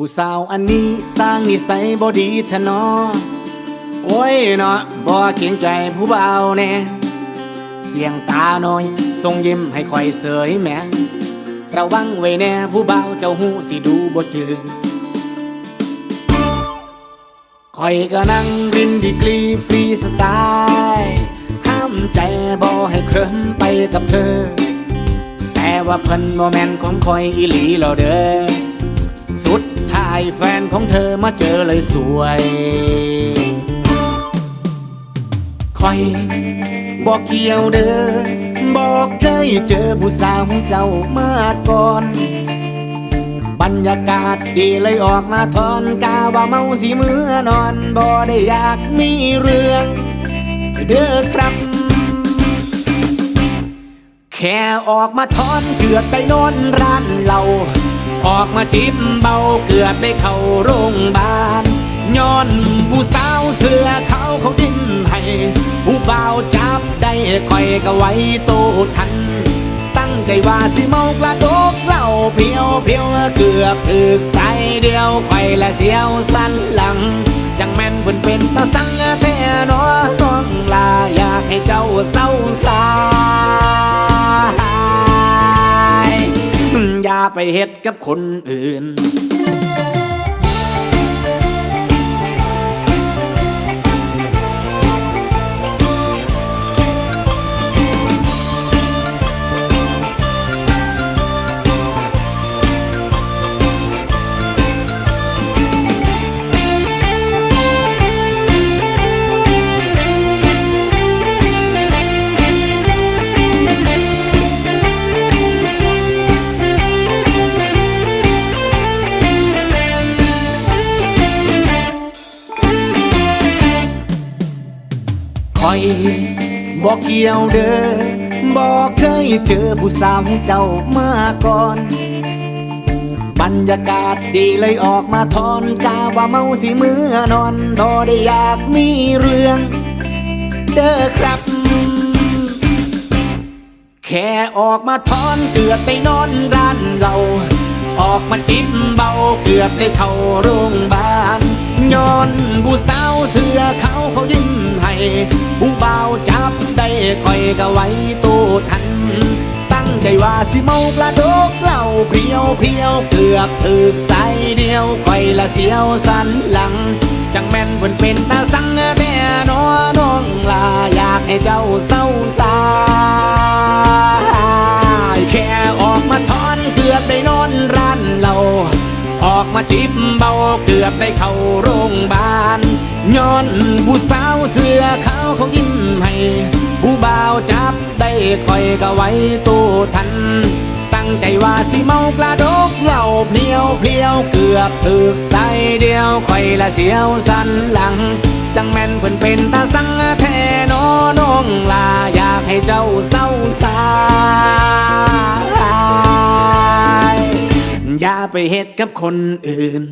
ผู้สาวอันนี้สร้างนิสัยบอดีทะเนอ โอ้ยเนาะบ่เกรงใจผู้เบาแน่เสียงตาน้อยส่งยิ้มให้คอยเสยแหม่ระวังไว้แน่ผู้เบาเจ้าหูสิดูบ่จืดคอยก็นั่งรินดีกรีฟรีสไตล์ห้ามใจบ่ให้เคลิ้มไปกับเธอ แต่ว่าเพิ่นโมแมนของคอยอีหลีแล้วเด้อ แฟนของเธอมาเจอเลยสวยคอยบอกเกี่ยวเด้อบอกเคยเจอผู้สาวเจ้ามาก่อน บรรยากาศดีเลยออกมาทอนกาว่าเมาสีมือนอนบ่ได้อยากมีเรื่อง เด้อครับ แค่ออกมาทอนเกือบไปนอนร้านเหล้า ออกมาจิบเบาเกือบได้เข้าโรงพยาบาลย้อนผู้สาวเสื้อเขาเขาดิ้นให้ผู้เบาวจับได้คอยก็ไว้โตทัน ตั้งใจว่าสิเมากระดกเหล้าเพียวเพียวเกือบถึกใสเดียวคอยและเสียวสันหลัง จังแม่นเพิ่นเป็นตาสังแท้เนอน้องลาอยากให้เจ้าเศร้าสา ไปเฮ็ดกับคนอื่น อยบอกเกี่ยวเด้อบอกเคยเจอผู้สาวเจ้ามาก่อน บรรยากาศดีเลยออกมาทอนกาว่าเมาสิมือนอนดอได้อยากมีเรื่อง เด้อครับ แค่ออกมาทอนเกือบไปนอนร้านเราออกมาจิ้มเบาเกือบได้เข้าโรงพยาบาลย้อนผู้สาวเสื้อเขาเขายิ้ม ผู้เบาจับได้คอยก็ไว้ตู้ทัน ตั้งใจว่าสิเมากระดกเหล้าเพียวเพียวเกือบถึกใสเดียวคอยละเสียวสันหลัง จังแม่นเพิ่นเป็นตาสังแต่นอน้องลาอยากให้เจ้าเศร้าสายแค่ออกมาทอนเกือบได้นอนร้านเราออกมาจิบเบาเกือบได้เข้าโรงพยาบาล ย้อนผู้สาวเสื้อขาวเขายิ้มให้ผู้บ่าวจับได้คอยก็ไว้ตู้ทัน ตั้งใจว่าสิเมากระดกเหล้าเพลียวเพลียวเกือบถึกใส่เดียวคอยละเสียวสันหลัง จังแม่นเพิ่นเป็นตาสังแทนอน้องลาอยากให้เจ้าเศร้าสายอย่าไปเฮ็ดกับคนอื่น